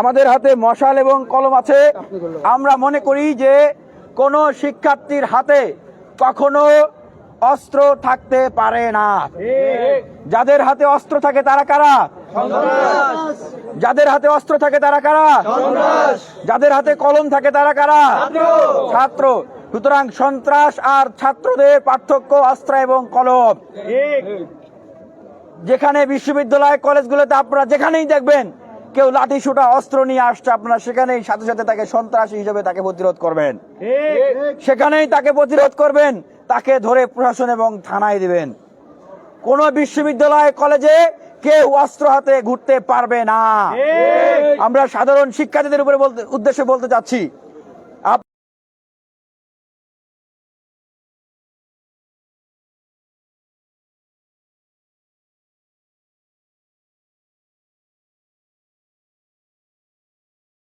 আমাদের হাতে মশাল এবং কলম আছে। আমরা মনে করি যে কোনো শিক্ষার্থীর হাতে কখনো অস্ত্র থাকতে পারে না। যাদের হাতে অস্ত্র থাকে তারা কারা? যাদের হাতে অস্ত্র থাকে তারা কারা? যাদের হাতে কলম থাকে তারা কারা? ছাত্র। সুতরাং সন্ত্রাস আর ছাত্রদের পার্থক্য অস্ত্র এবং কলম। যেখানে বিশ্ববিদ্যালয়, কলেজগুলোতে আপনারা যেখানেই দেখবেন কেউ লাঠি সুটা অস্ত্র নিয়ে আসছে, আপনারা সেখানেই সাথে সাথে তাকে সন্ত্রাসী হিসেবে তাকে প্রতিরোধ করবেন। সেখানেই তাকে প্রতিরোধ করবেন, তাকে ধরে প্রশাসন এবং থানায় দিবেন। কোন বিশ্ববিদ্যালয়, কলেজে কেউ অস্ত্র হাতে ঘুরতে পারবে না। আমরা সাধারণ শিক্ষার্থীদের উপরে বলতে, উদ্দেশ্যে বলতে চাচ্ছি